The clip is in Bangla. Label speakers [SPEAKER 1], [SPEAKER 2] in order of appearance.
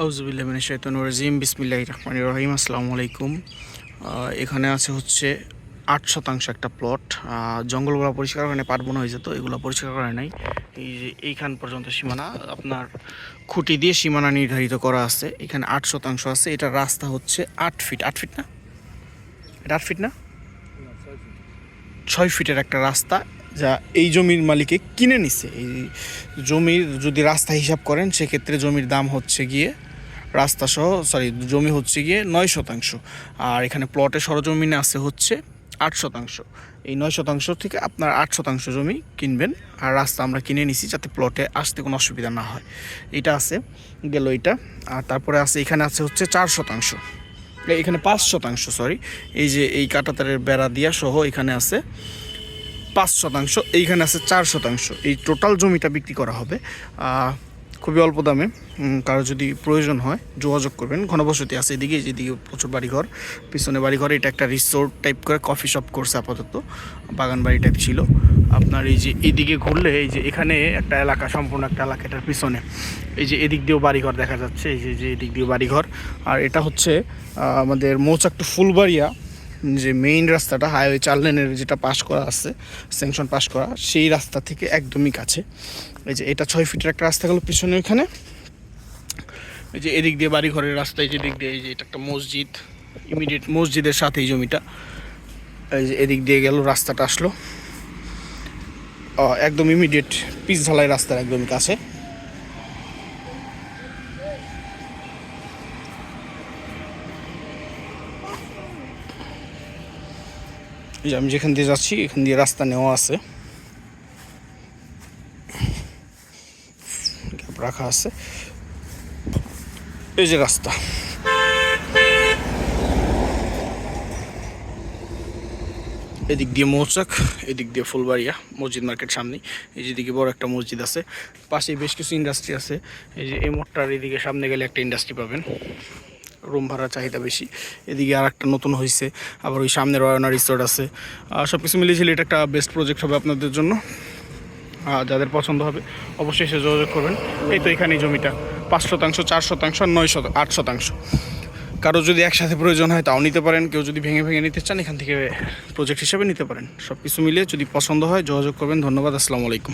[SPEAKER 1] রাজিম বিসমিল্লাহ রহমান রহিম, আসসালামু আলাইকুম। এখানে আছে হচ্ছে আট শতাংশ একটা প্লট। জঙ্গলগুলো পরিষ্কার করে পাট বোনা হয়েছে তো, এগুলো পরিষ্কার করে নাই। এই যে এইখান পর্যন্ত সীমানা, আপনার খুঁটি দিয়ে সীমানা নির্ধারিত করা আছে। এখানে আট শতাংশ আছে, এটা রাস্তা হচ্ছে আট ফিট। আট ফিট না? এটা আট ফিট না? ছয় ফিটের একটা রাস্তা যা এই জমির মালিকে কিনে নিছে। এই জমির যদি রাস্তা হিসাব করেন, সেক্ষেত্রে জমির দাম হচ্ছে গিয়ে রাস্তা সহ সরি জমি হচ্ছে গিয়ে নয় শতাংশ। আর এখানে প্লটে সরজমিনে আছে হচ্ছে আট শতাংশ। এই নয় শতাংশ থেকে আপনার আট শতাংশ জমি কিনবেন আর রাস্তা আমরা কিনে নিছি যাতে প্লটে আসতে কোনো অসুবিধা না হয়। এটা আছে, গেল এটা। আর তারপরে আছে, এখানে আছে হচ্ছে চার শতাংশ। এখানে পাঁচ শতাংশ সরি এই যে এই কাটাতারের বেড়া দিয়া সহ এখানে আছে পাঁচ শতাংশ, এইখানে আছে চার শতাংশ। এই টোটাল জমিটা বিক্রি করা হবে। খুবই অল্প দামে। কারও যদি প্রয়োজন হয়, যোগাযোগ করবেন। ঘনবসতি আছে এদিকে যেদিকে প্রচুর বাড়িঘর। পিছনে বাড়িঘর, এটা একটা রিসোর্ট টাইপ করে কফি শপ করছে আপাতত। বাগান বাড়ি টাইপ ছিল। আপনার এই যে এদিকে ঘুরলে, এই যে এখানে একটা এলাকা, সম্পূর্ণ একটা এলাকা, এটার পিছনে। এই যে এদিক দিয়েও বাড়িঘর দেখা যাচ্ছে, এই যে এদিক দিয়েও বাড়িঘর। আর এটা হচ্ছে আমাদের মৌচাক টু ফুলবাড়িয়া। যে মেইন রাস্তাটা হাইওয়ে চার লেনের যেটা পাশ করা আছে স্যাংশন পাশ করা, সেই রাস্তা থেকে একদমই কাছে। এই যে এটা ছয় ফিটের একটা রাস্তা গেল পিছনে ওইখানে। এই যে এদিক দিয়ে বাড়ি ঘরের রাস্তা এই যে দিক দিয়ে, এই যে এটা একটা মসজিদ ইমিডিয়েট মসজিদের সাথে এই জমিটা। এই যে এদিক দিয়ে গেল, রাস্তাটা আসলো। একদম ইমিডিয়েট পিস ঢালাই রাস্তার একদমই কাছে। যে আমি যেখান দিয়ে যাচ্ছি, এখান দিয়ে রাস্তা নেওয়া আছে। রাখা আছে। এই যে রাস্তা। এদিক দিয়ে মৌচাক, এদিক দিয়ে ফুলবাড়িয়া, মসজিদ মার্কেট সামনে এই যেদিকে বড় একটা মসজিদ আছে। পাশে বেশ কিছু ইন্ডাস্ট্রি আছে। এই যে এই মোটটার এদিকে সামনে গেলে একটা ইন্ডাস্ট্রি পাবেন। রুম ভাড়া চাহিদা বেশি। এদিকে আর একটা নতুন হয়েছে আবার ওই সামনে রয়না রিসোর্ট আছে। সব কিছু মিলিয়ে ছিল এটা একটা বেস্ট প্রজেক্ট হবে আপনাদের জন্য। যাদের পছন্দ হবে, অবশ্যই সে যোগাযোগ করবেন। এই তো এখানেই জমিটা। পাঁচ শতাংশ, চার শতাংশ, নয় শত, আট শতাংশ। কারও যদি একসাথে প্রয়োজন হয়, তাও নিতে পারেন। কেউ যদি ভেঙে ভেঙে নিতে চান, এখান থেকে প্রজেক্ট হিসেবে নিতে পারেন। সব কিছু মিলিয়ে যদি পছন্দ হয়, যোগাযোগ করবেন। ধন্যবাদ, আসসালামু আলাইকুম।